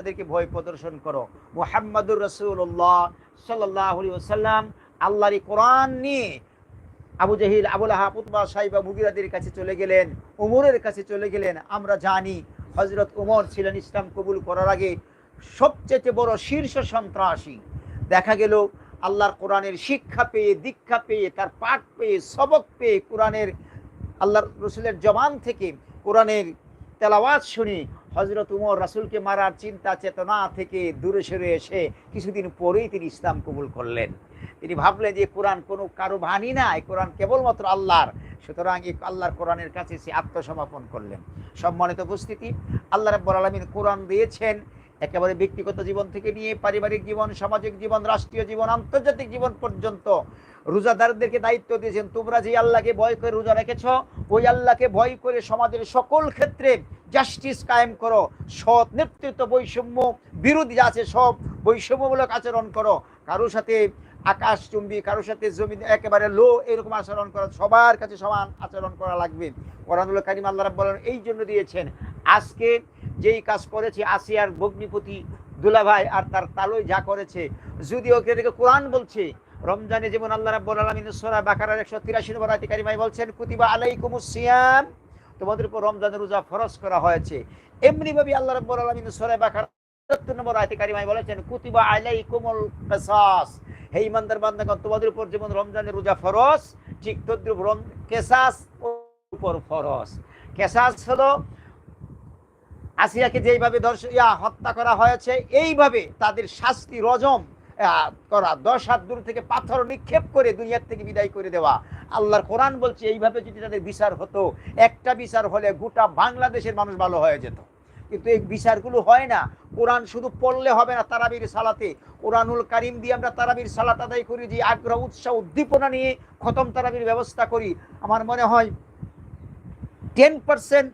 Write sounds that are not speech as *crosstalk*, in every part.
তাদেরকে ভয় প্রদর্শন করো। মোহাম্মদুর রসুল্লাহ সাল্লাহ সাল্লাম আল্লাহর কোরআন নিয়ে আবু জাহিল আবুল হাপুতবা সাহিবা মুগিরাদের কাছে চলে গেলেন, উমরের কাছে চলে গেলেন। আমরা জানি হজরত উমর ছিলেন ইসলাম কবুল করার আগে সবচেয়ে বড় শীর্ষ সন্ত্রাসী। দেখা গেল আল্লাহর কোরআনের শিক্ষা পেয়ে, দীক্ষা পেয়ে, তার পাঠ পেয়ে, সবক পেয়ে কোরআনের, আল্লাহর রসুলের জবান থেকে কোরআনের তেলাওয়াত শুনি হজরত উমর রাসুলকে মারার চিন্তা, চেতনা থেকে দূরে সরে এসে কিছুদিন পরেই তিনি ইসলাম কবুল করলেন। তিনি ভাবলেন যে কোরআন কোনো কারও বাণী না, এই কোরআন কেবলমাত্র আল্লাহর। সুতরাং এই আল্লাহর কোরআনের কাছে সে আত্মসমর্পণ করলেন। সম্মানিত উপস্থিতি, আল্লাহ রাব্বুল আলামিন কোরআন দিয়েছেন একেবারে ব্যক্তিগত জীবন থেকে নিয়ে পারিবারিক জীবন, সামাজিক জীবন, রাষ্ট্রীয় জীবন, আন্তর্জাতিক জীবন পর্যন্ত রোজাদারদেরকে দায়িত্ব দিয়েছেন। তোমরা যে আল্লাহকে ভয় করে রোজা রেখেছ, ওই আল্লাহকে ভয় করে সমাজের সকল ক্ষেত্রে জাস্টিস কায়েম করো, সৎ নেতৃত্ব বৈষম্য, বিরোধী আছে সব বৈষম্যমূলক আচরণ করো। কারোর সাথে আকাশ চুম্বি, কারোর সাথে জমি একেবারে লো এরকম আচরণ করা, সবার কাছে সমান আচরণ করা লাগবে। কোরআনুল কারিম, আল্লাহ আলামিন এই জন্য দিয়েছেন। আজকে যেই কাজ করেছে আসিয়ার ভগ্নিপতি দুলাভাই আর তার তালই যা করেছে যদি ওকে দেখে কোরআন বলছে, রমজানে যেমন আল্লাহ রাব্বুল আলামিন সূরা বাকারার 183 নম্বর আয়াতে কারিমায় বলছেন, কুতিবা আলাইকুমুস সিয়াম। তোমাদের উপর রমজানের রোজা ফরজ করা হয়েছে। এমনি ভাবে আল্লাহ রাব্বুল আলামিন সূরা 77 নম্বর আয়াতে কারিমায় বলেছেন, কুতিবা আলাইকুমুল কিসাস। হে ইমানদার বান্দাগণ, তোমাদের উপর যেমন রমজানের রোজা ফরজ, ঠিক তদ্রুপ রম- কেসাস উপর ফরজ। কেসাস হলো আসিয়াকে যেইভাবে দর্শ ইয়া হত্যা করা হয়েছে, এইভাবে তাদের শাস্তি, রজম করা। দশ হাত দূর থেকে পাথর নিক্ষেপ করে দুনিয়ার থেকে বিদায় করে দেওয়া। আল্লাহর কোরআন বলছে, এইভাবে যদি তাদের বিচার হতো, একটা বিচার হলে গোটা বাংলাদেশের মানুষ ভালো হয়ে যেত। কিন্তু এই বিচারগুলো হয় না। কোরআন শুধু পড়লে হবে না তারাবির সালাতে। কোরআনুল কারিম দিয়ে আমরা তারাবির সালাত আদায় করি, যে আগ্রহ, উৎসাহ, উদ্দীপনা নিয়ে খতম তারাবির ব্যবস্থা করি। আমার মনে হয় টেন পার্সেন্ট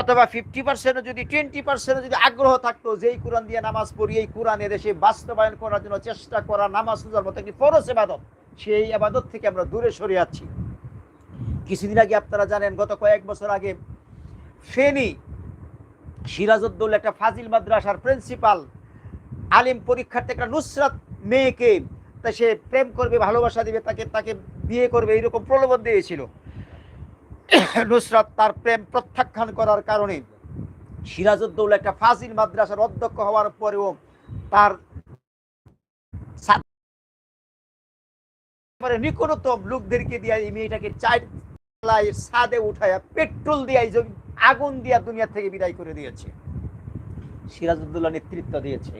অথবা ফিফটি পার্সেন্ট যদি টোয়েন্টি পার্সেন্ট যদি আগ্রহ থাকতো যে এই কোরআন দিয়ে নামাজ পড়ি, এই কোরআন দেশে বাস্তবায়ন করার জন্য চেষ্টা করা, নামাজ পূজার মতো একটি ফরজ এবাদত সেই আবাদত থেকে আমরা দূরে সরে যাচ্ছি কিছুদিন আগে আপনারা জানেন, গত কয়েক বছর আগে ফেনী সিরাজউদ্দৌলা একটা ফাজিল মাদ্রাসার প্রিন্সিপাল, আলিম পরীক্ষার্থী একটা নুসরাত মেয়েকে, তা সে প্রেম করবে, ভালোবাসা দিবে, তাকে তাকে বিয়ে করবে, এইরকম প্রলোভন দিয়েছিল। *coughs* নুসরাত তার প্রেম প্রত্যাখ্যান করার কারণে সিরাজউদ্দৌলা একটা ফাজিল মাদ্রাসার অধ্যক্ষ হওয়ার পরেও তার নিকটতম লোকদেরকে দিয়ে এই মেয়েটাকে চার সাদে উঠায়া পেট্রোল দিয়ে আগুন দিয়া দুনিয়া থেকে বিদায় করে দিয়েছে। সিরাজউদ্দৌলা নেতৃত্ব দিয়েছে।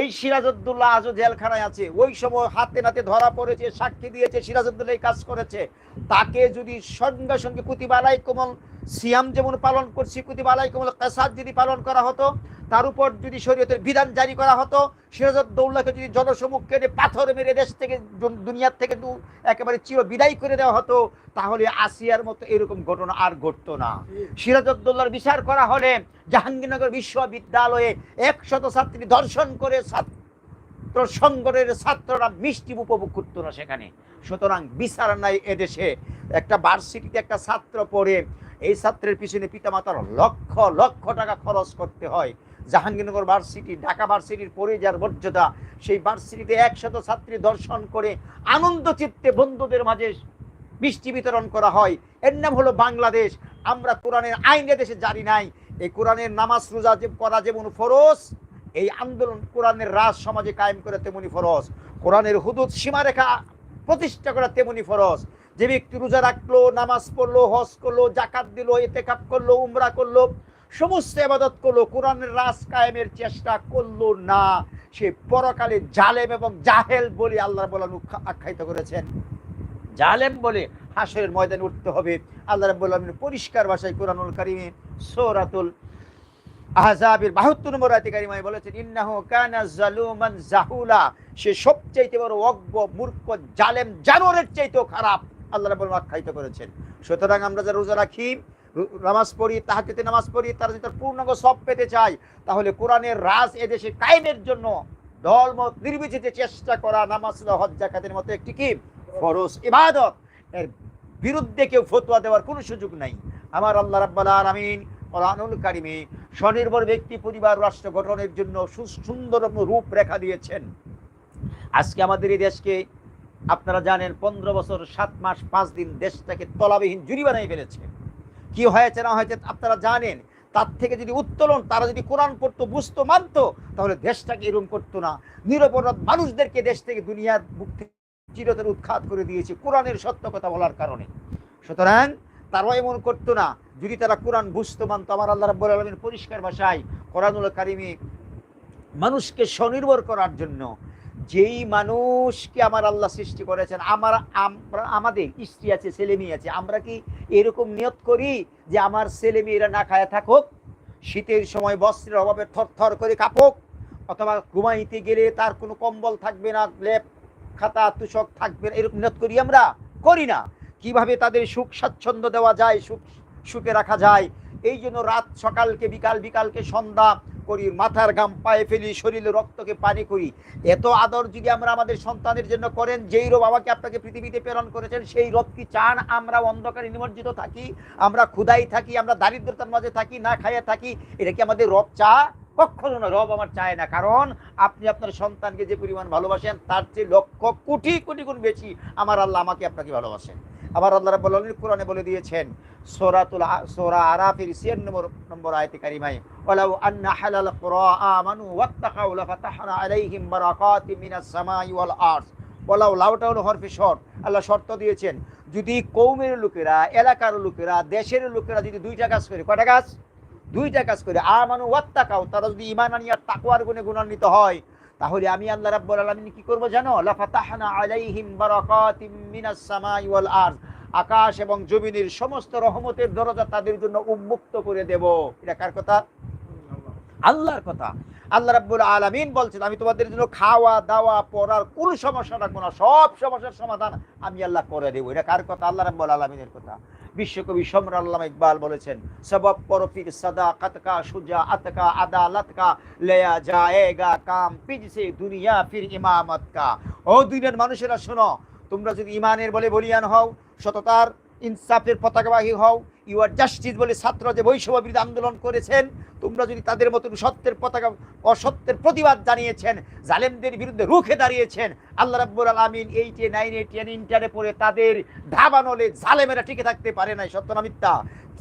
এই সিরাজউদ্দৌলা আজও জেলখানায় আছে। ওই সময় হাতে নাতে ধরা পড়েছে, সাক্ষী দিয়েছে, সিরাজউদ্দৌলা কাজ করেছে। তাকে যদি সঙ্গে সঙ্গে কুতিবালাই কোমল সিয়াম যেমন পালন করছি কুতিবালাই কোমল কাসাদ যদি পালন করা হতো তার উপর যদি শরীয়তের বিধান জারি করা হতো সিরাজউদ্দৌলাকে যদি জনসমুখে পাথর মেরে দেশ থেকে দুনিয়ার থেকে দু- একেবারে চির বিদায় করে দেওয়া হতো, তাহলে আসিয়ার মতো এরকম ঘটনা আর ঘটতো না। সিরাজউদ্দৌলার বিচার করা হলে জাহাঙ্গীরনগর বিশ্ববিদ্যালয়ে একশত ছাত্রী দর্শন করে ছাত্র সংগঠনের ছাত্ররা মিষ্টি উপভোগ করতো না সেখানে। সুতরাং বিচার নাই এদেশে। একটা ভার্সিটিতে একটা ছাত্র পড়ে, এই ছাত্রের পিছনে পিতামাতার লক্ষ লক্ষ টাকা খরচ করতে হয়। জাহাঙ্গীরনগর ভার্সিটি ঢাকা ভার্সিটির পরে যার মর্যাদা, সেই ভার্সিটিতে একশত ছাত্রী দর্শন করে আনন্দ চিত্তে বন্ধুদের মাঝে মিষ্টি বিতরণ করা হয়। এর নাম হলো বাংলাদেশ। আমরা কোরআনের আইন দেশে জারি নাই। এই কোরআনের নামাজ, রোজা যে করা যেমন ফরজ, এই আন্দোলন কোরআনের রাজ সমাজে কায়েম করে তেমনি ফরজ। কোরআনের হুদুদ সীমারেখা প্রতিষ্ঠা করা তেমনি ফরজ। যে ব্যক্তি রোজা রাখল, নামাজ পড়ল, হজ করল, জাকাত দিল এতে কাপ করল, উমরা করল সমস্ত আবাদত করল, কোরআনের রাজ কায়েমের চেষ্টা করল না। সে পরকালে জালেম এবং জাহেল বলে আল্লাহ বলা আখ্যায়িত করেছেন। জালেম বলে হাসরের ময়দানে উঠতে হবে। আল্লাহ রাব্বুল পরিষ্কার ভাষায় কোরআনুল কারিমে সূরাতুল আহজাবের 72 নম্বর আয়াতে কারিমায় বলেছেন, ইন্নাহু কানা জালুমান জাহুলা। সে সবচাইতে বড় অজ্ঞ, মূর্খ, জালেম জানোয়ারের চাইতেও খারাপ, আল্লাহ রাব্বুল আখ্যায়িত করেছেন। সুতরাং আমরা যারা রোজা রাখি নামাজ পড়ি, তাহাজ্জুদে নামাজ পড়ি, তারা যদি তার পূর্ণাঙ্গ সব পেতে চায়, তাহলে কোরআনের রাজ এদেশে কায়েমের জন্য দলমত নির্বিচিতে চেষ্টা করা নামাজ হজ জাকাতের মতো একটি কি? ফরজ ইবাদত। এর বিরুদ্ধে কেউ ফতোয়া দেওয়ার কোনো সুযোগ নাই। আমার আল্লাহ রাব্বাল আলামিন কোরআনুল কারিমে স্বনির্ভর ব্যক্তি, পরিবার, রাষ্ট্র গঠনের জন্য সুন্দর রূপ রেখা দিয়েছেন। আজকে আমাদের এই দেশকে আপনারা জানেন, পনেরো বছর, সাত মাস, পাঁচ দিন দেশটাকে তলাবিহীন জুরি বানিয়ে ফেলেছে। কি হয়েছে, না হয়েছে, আপনারা জানেন। তার থেকে যদি উত্তোলন, তারা যদি কোরআন পড়তো, বুঝতো, মানতো, তাহলে দেশটাকে এরম করতো না। নিরপরাধ মানুষদেরকে দেশ থেকে দুনিয়ার বুক থেকে উৎখাত করে দিয়েছে কোরআনের সত্য কথা বলার কারণে। সুতরাং তারাও এমন করতো না। যদি তারা কোরআন বুঝতো, মানতো, আমার আল্লাহ রাব্বুল আলামিন পরিষ্কার ভাষায় কোরআনুল কারিমে মানুষকে স্বনির্ভর করার জন্য যেই মানুষকে আমার আল্লাহ সৃষ্টি করেছেন, আমার আমাদের স্ত্রী আছে, ছেলে মেয়ে আছে, আমরা কি এরকম নিয়ত করি যে আমার ছেলে মেয়েরা না খায়া থাকুক? শীতের সময় বস্ত্রের অভাবে থরথর করে কাঁপুক, অথবা ঘুমাইতে গেলে তার কোনো কম্বল থাকবে না, লেপ, খাতা, তুষক থাকবে না, এরকম নিয়ত করি আমরা? করি না। কীভাবে তাদের সুখ স্বাচ্ছন্দ্য দেওয়া যায়, সুখ সুখে রাখা যায়? এই জন্য রাত সকালকে, বিকাল, বিকালকে সন্ধ্যা করি, মাথার ঘাম পায়ে ফেলি, শরীরে রক্তকে পানি করি। এত আদর যদি আমরা আমাদের সন্তানের জন্য করেন, যেই রব আমাকে আপনাকে পৃথিবীতে প্রেরণ করেছেন, সেই রব কি চান আমরা অন্ধকারে নিমজ্জিত থাকি? আমরা ক্ষুদাই থাকি, আমরা দারিদ্রতার মাঝে থাকি, না খাইয়া থাকি? এটা কি আমাদের রব চা? কখনো না, রব আমার চায় না। কারণ আপনি আপনার সন্তানকে যে পরিমাণ ভালোবাসেন, তার চেয়ে লক্ষ কোটি কোটি গুণ বেশি আমার আল্লাহ আমাকে আপনাকে ভালোবাসেন। আবার আল্লাহ রাব্বুল আলামিন কোরআনে বলে দিয়েছেন, সূরাতুল সূরা আরাফের 96 নম্বর নম্বর আয়াতে কারিমায়, ওয়ালাউ আন্না হালাল কুরা আমানু ওয়াত্তাকাউ লাফাতাহনা আলাইহিম বারাকাতিম মিনাস সামাই ওয়াল আরদ। ওয়ালাউ লাউটা হলো হরফে শর্ত আল্লাহ শর্ত দিয়েছেন, যদি কৌমের লোকেরা, এলাকার লোকেরা, দেশের লোকেরা যদি দুইটা কাজ করে, কয়টা কাজ? দুইটা কাজ করে, আমানু ওয়াত্তাকাউ, তারা যদি ইমান আনিয়ে তাকওয়ার গুণে গুণান্বিত হয় তাহলে আমি আল্লাহ রাব্বুল আলামিন কি করব জানো? লাফাতাহনা আলাইহিম বারাকাতিম মিনাস সামাই ওয়াল আরদ। আকাশ এবং জমিনের সমস্ত রহমতের দরজা তাদের জন্য উন্মুক্ত করে দেব। এটা কার কথা? আল্লাহর কথা। আল্লাহ রাব্বুল আলামিন বলছেন, আমি তোমাদের জন্য খাওয়া, দাওয়া, পড়ার কোন সমস্যা না সব সমস্যার সমাধান আমি আল্লাহ করে দেবো। এটা কার কথা? আল্লাহ রাব্বুল আলামিনের কথা। বিশ্বকবি সম্রাট আল্লাহ ইকবাল বলেছেন, সবব পরফির সাদা কাতকা সুজা আতকা আদালত কা লেয়া জায়েগা কাম পিজসে দুনিয়া ফির ইমামত কা ও দুনিয়ার মানুষেরা শোনো, তোমরা যদি ইমানের বলে বলিয়ান হও, সততার ইনসাফের পতাকাবাহী হও ইউ আর জাস্টিস বলে ছাত্র যে বৈষম্য বিরোধী আন্দোলন করেছেন। তোমরা যদি তাদের মতন সত্যের পতাকা, অসত্যের প্রতিবাদ জানিয়েছেন, জালেমদের বিরুদ্ধে রুখে দাঁড়িয়েছেন, আল্লাহ রাব্বুল আলামিন এইটে নাইনে টেন ইন্টারে পড়ে তাদের ধাবানলে জালেমেরা টিকে থাকতে পারে নাই, সত্য না মিথ্যা?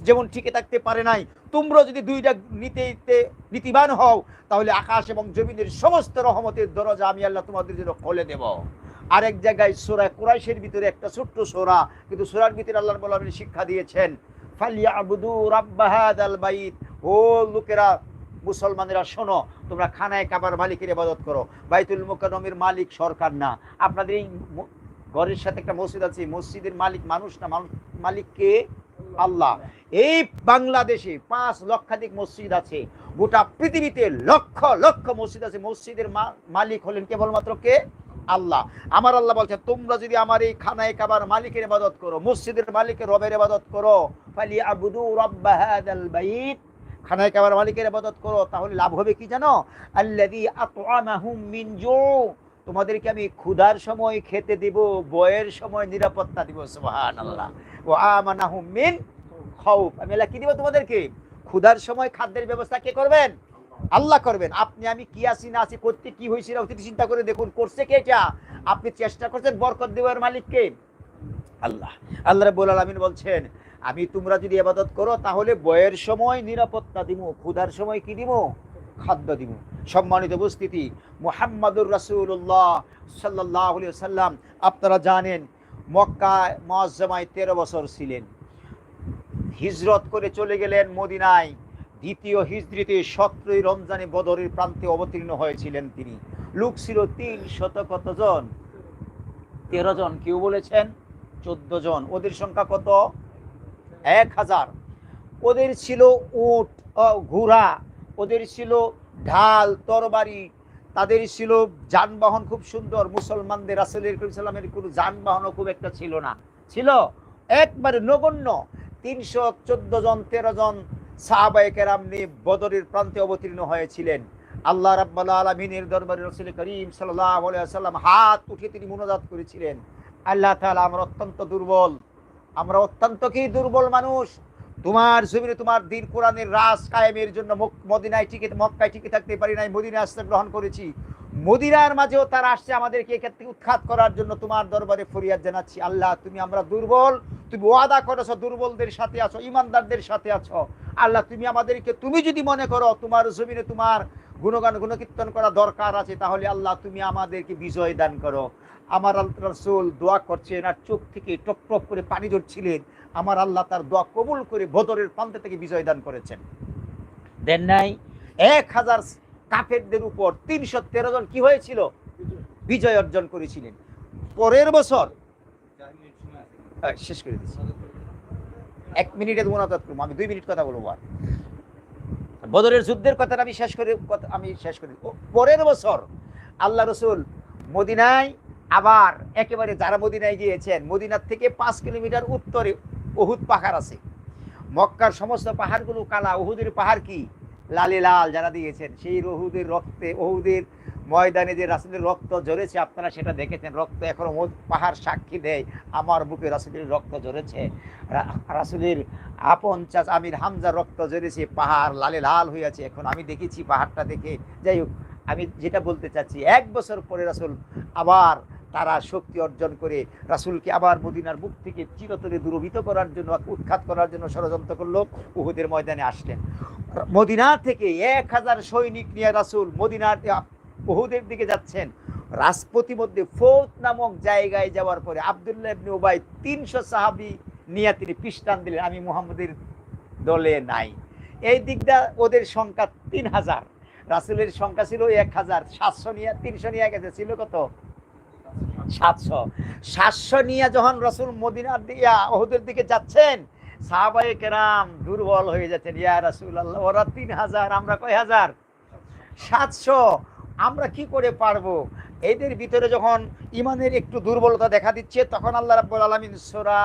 যেমন টিকে থাকতে পারে নাই। তোমরা যদি দুইটা নীতিতে নীতিবান হও, তাহলে আকাশ এবং জমিনের সমস্ত রহমতের দরজা আমি আল্লাহ তোমাদের জন্য খোলে দেব। আরেক জায়গায় সোরা কুরাইশের ভিতরে একটা ছোট্ট সোরা, কিন্তু সোরার ভিতরে আল্লাহ রাব্বুল শিক্ষা দিয়েছেন ও লোকেরা, মুসলমানেরা, শোনো, তোমরা খানায় কাবার মালিকের ইবাদত করো। বাইতুল মুকাররমের মালিক সরকার না। আপনাদের এই ঘরের সাথে একটা মসজিদ আছে মসজিদের মালিক মানুষ না, মানুষ, মালিক কে? আল্লাহ। এই বাংলাদেশে পাঁচ লক্ষাধিক মসজিদ আছে। গোটা পৃথিবীতে লক্ষ লক্ষ মসজিদ আছে। মসজিদের মালিক হলেন কেবলমাত্র কে? আল্লাহ। আমার আল্লাহ বলছে, তোমরা যদি আমার এই খানায় কাবার মালিকের ইবাদত করো, মসজিদের মালিকের রবের ইবাদত করো ফালি আবুদু রব্বা হাদাল বাইত। খানায় কাবার মালিকের ইবাদত করো, তাহলে লাভ হবে কি জানো? আল্লাযী আত'আমাহুম মিন জু তোমাদেরকে আমি ক্ষুধার সময় খেতে দিব, বয়ের সময় নিরাপত্তা দিব, সুবহানাল্লাহ। ওয়া আমানাহুম মিন খাউফ। আমি আল্লাহ কি দিব তোমাদেরকে? ক্ষুধার সময় খাদ্যের ব্যবস্থা কে করবেন? আল্লাহ করবেন। আপনি, আমি কি আছি, না আছি করতে কি হয়েছিল অতীত চিন্তা করে দেখুন, করছে কে এটা? আপনি চেষ্টা করছেন বরকত দেওয়ার মালিককে। আল্লাহ। আল্লাহ রাব্বুল আলামিন বলছেন, আমি তোমরা যদি ইবাদত করো, তাহলে বয়ের সময় নিরাপত্তা দিব ক্ষুধার সময় কি দিব খাদ্য দিব সম্মানিত উপস্থিতি, মুহাম্মাদুর রাসূলুল্লাহ সাল্লাল্লাহু আলাইহি সাল্লাম আপনারা জানেন মক্কা মুআজ্জামায় তেরো বছর ছিলেন। হিজরত করে চলে গেলেন মদিনায়। দ্বিতীয় হিজরিতে সতেরোই রমজানে বদরের প্রান্তে অবতীর্ণ হয়েছিলেন তিনি। লোক ছিল তিন শত কত জন? তেরো জন। কেউ বলেছেন চোদ্দ জন। ওদের সংখ্যা কত? এক হাজার। ওদের ছিল উট ঘোড়া। ওদের ছিল ঢাল, তরবারি। তাদের ছিল যানবাহন খুব সুন্দর। মুসলমানদের রাসুলের কোনো যানবাহনও খুব একটা ছিল না। ছিল একবারে নগণ্য। তিনশো চোদ্দ জন, তেরো জন বদরের প্রান্তে অবতীর্ণ হয়েছিলেন। আল্লাহ রাব্বাল আলমিনের দরবারে রসুল করিম সাল্লাম হাত উঠে তিনি মুনাজাত করেছিলেন। আল্লাহ তাআলা আমরা অত্যন্ত দুর্বল। আমরা অত্যন্ত কি দুর্বল মানুষ? তোমার জমিনে তোমার দিন কোরআনের রাজ কায়েমের জন্য মদিনায় টিকে, মক্কায় টিকে থাকতে পারি নাই আশ্রয় গ্রহণ করেছি। মদিনার মাঝেও তারা আসছে আমাদেরকে এক্ষেত্রে উৎখাত করার জন্য তোমার দরবারে ফরিয়াদ জানাচ্ছি। আল্লাহ তুমি আমরা দুর্বল তুমি ওয়াদা করেছ দুর্বলদের সাথে আছো ইমানদারদের সাথে আছো। আল্লাহ তুমি আমাদেরকে তুমি যদি মনে করো তোমার জমিনে তোমার গুণগান গুণকীর্তন করা দরকার আছে তাহলে আল্লাহ তুমি আমাদেরকে বিজয় দান করো। আমার আল্লাহ রসুল দোয়া করছেন আর চোখ থেকে টপ টপ করে পানি ধরছিলেন আমার আল্লাহ তার দোয়া কবুল করে বদরের প্রান্ত থেকে বিজয় দান করেছেন। দেন নাই? এক হাজার কাফেরদের উপর তিনশো তেরো জন কি হয়েছিল? বিজয় অর্জন করেছিলেন। পরের বছর শেষ করে দিচ্ছি। এক মিনিটে মনাতত করব আমি দুই মিনিট কথা বলব আর বদরের যুদ্ধের কথাটা আমি শেষ করে আমি শেষ করি পরের বছর আল্লাহ রসুল মদিনায় আবার একেবারে যারা মদিনায় গিয়েছেন, মদিনার থেকে পাঁচ কিলোমিটার উত্তরে ওহুদ পাহাড় আছে। মক্কার সমস্ত পাহাড়গুলো কালা। ওহুদের পাহাড় কি? লালে লাল যারা দিয়েছেন, সেই ওহুদের রক্তে ওহুদের ময়দানে যে রাসুলের রক্ত ঝরেছে, আপনারা সেটা দেখেছেন। রক্ত এখনও পাহাড় সাক্ষী দেয়। আমার বুকে রাসুলের রক্ত ঝরেছে। রাসুলের আপন চাচ আমির হামজার রক্ত ঝরেছে, পাহাড় লালে লাল হয়ে আছে এখন আমি দেখেছি পাহাড়টা দেখে। যাই হোক, আমি যেটা বলতে চাচ্ছি, এক বছর পরে রাসুল আবার তারা শক্তি অর্জন করে রাসুলকে আবার মদিনার বুক থেকে চিরতরে দূরভীত করার জন্য, উৎখাত করার জন্য ষড়যন্ত্র করল। উহুদের ময়দানে আসলেন। মদিনা থেকে এক হাজার সৈনিক নিয়ে রাসুল মদিনার উহুদের দিকে যাচ্ছেন। রাজপতি মধ্যে ফৌত নামক জায়গায় যাওয়ার পরে আবদুল্লাহ ইবনে উবাই তিনশো সাহাবি নিয়ে তিনি পিস্টান দিলেন, আমি মুহাম্মদের দলে নাই। এই দিকটা ওদের সংখ্যা তিন হাজার। রাসুলের সংখ্যা ছিল এক হাজার। সাতশো নিয়ে, তিনশো নিয়ে গেছে। ছিল কত? সাতশো। সাতশো নিয়ে যখন রসুল মদিনার দিকে ওহুদের দিকে যাচ্ছেন সাহাবাই কেরাম দুর্বল হয়ে যাচ্ছেন। ইয়া রাসুল আল্লাহ ওরা তিন হাজার, আমরা কয় হাজার? সাতশো। আমরা কি করে পারব? এদের ভিতরে যখন ইমানের একটু দুর্বলতা দেখা দিচ্ছে, তখন আল্লাহ রাব্বুল আলামিন সূরা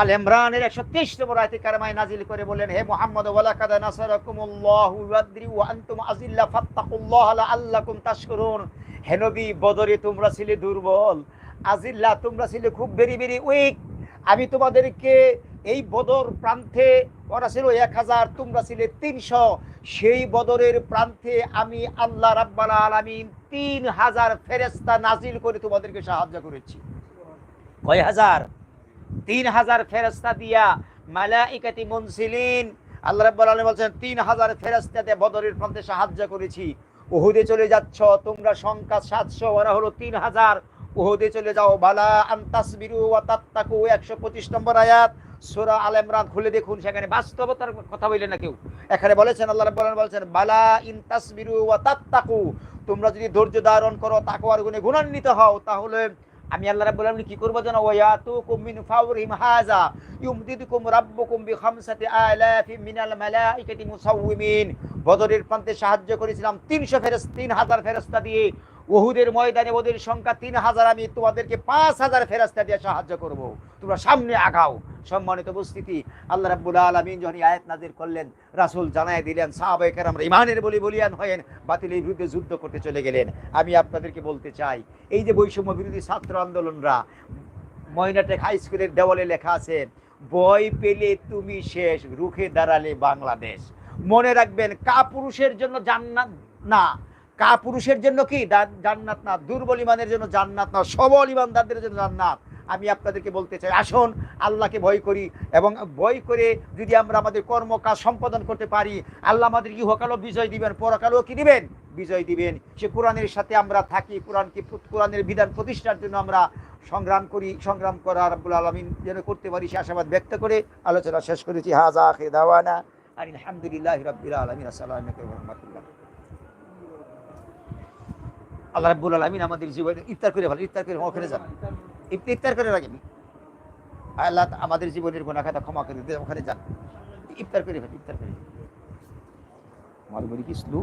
আল ইমরানের 123 নম্বর আয়াতে কারিমায় নাজিল করে বলেন হে মুহাম্মদ, ওয়ালাকাদ নাসারাকুমুল্লাহু ওয়াদরি ওয়া আনতুম আযিল্লা ফাত্তাকুল্লাহ লাআল্লাকুম তাশকুরুন। হে নবী, বদরে তোমরা ছিলে দুর্বল, আজিল্লা তোমরা ছিলে খুব বেরি বেরি উইক। আমি তোমাদেরকে এই বদর প্রান্তে ওরা ছিল এক হাজার, তোমরা ছিলে তিনশো। সেই বদরের প্রান্তে আমি আল্লাহ রাব্বাল আলামিন তিন হাজার ফেরেস্তা নাজিল করে তোমাদেরকে সাহায্য করেছি। কয় হাজার? তিন হাজার ফেরেস্তা দিয়া মালাইকাতি মুনসিলিন আল্লাহ রাব্বাল আলামিন বলছেন, তিন হাজার ফেরেস্তাতে বদরের প্রান্তে সাহায্য করেছি। উহুদে চলে যাচ্ছ, তোমরা সংখ্যা সাতশো, ওরা হলো তিন হাজার। উহুদে চলে যাও, বালা আন্তাসবিরু ওয়া তাত্তাকু, একশো পঁচিশ নম্বর আয়াত। সূরা আল ইমরান খুলে দেখুন, সেখানে বাস্তবতার কথা বললেন না কেউ। এখানে বলেছেন, আল্লাহ বলেছেন, বালা ইন তাসবিরু ওয়া তোমরা যদি ধৈর্য ধারণ করো, তাকওয়ার গুণে গুণান্বিত হও, তাহলে আমি আল্লাহ রাব্বুল আলামিন কি করব জানো? ওয়ায়াতুকুম মিন ফাওরিহিম হাযা, ইউমদিদুকুম রাব্বুকুম আলাফিন মিনাল মালাইকাতি বদরের প্রান্তে সাহায্য করেছিলাম তিনশো ফেরেস তিন হাজার ফেরস্তা দিয়ে। ওহুদের ময়দানে ওদের সংখ্যা তিন হাজার, আমি তোমাদেরকে পাঁচ হাজার ফেরস্তা দিয়ে সাহায্য করব। তোমরা সামনে আগাও। সম্মানিত উপস্থিতি, আল্লাহ রাব্বুল আলামিন যখন আয়াত নাজির করলেন, রাসূল জানায় দিলেন, সাহাবায়ে আমরা ইমানের বলি বলিয়ান হয়েন বাতিলের বিরুদ্ধে যুদ্ধ করতে চলে গেলেন। আমি আপনাদেরকে বলতে চাই, এই যে বৈষম্য বিরোধী ছাত্র আন্দোলনরা, ময়নাটেক হাই স্কুলের দেওয়ালে লেখা আছে বই পেলে তুমি শেষ, রুখে দাঁড়ালে বাংলাদেশ। মনে রাখবেন কা পুরুষের জন্য জান্নাত না কা পুরুষের জন্য কি? জান্নাত না, দুর্বল ইমানের জন্য জান্নাত না, সবল ইমানদারদের জন্য জান্নাত? আমি আপনাদেরকে বলতে চাই, আসুন, আল্লাহকে ভয় করি এবং ভয় করে যদি আমরা আমাদের কর্ম কাজ সম্পাদন করতে পারি, আল্লাহ আমাদের ইহকালও বিজয় দিবেন, পরকালও কি দিবেন? বিজয় দিবেন। সে কোরআনের সাথে আমরা থাকি, কোরআনকে কোরআনের বিধান প্রতিষ্ঠার জন্য আমরা সংগ্রাম করি, সংগ্রাম করা রাব্বুল আলমিন যেন করতে পারি, সে আশাবাদ ব্যক্ত করে আলোচনা শেষ করেছি। হাজা আখির দাওয়ানা আর আলহামদুলিল্লাহ রাব্বিল আলামিন। আসসালামু আলাইকুম ওয়া রাহমাতুল্লাহ। আল্লাহ রাব্বুল আলমিন আমাদের জীবনে ইফতার করে ভালো ইফতার করে ওখানে যান ইফ- ইফতার করে রাখেন আল্লাহ আমাদের জীবনের গোনা খাতা ক্ষমা করে ওখানে যান। ইফতার করে ইফতার করে আমার কি, স্লো।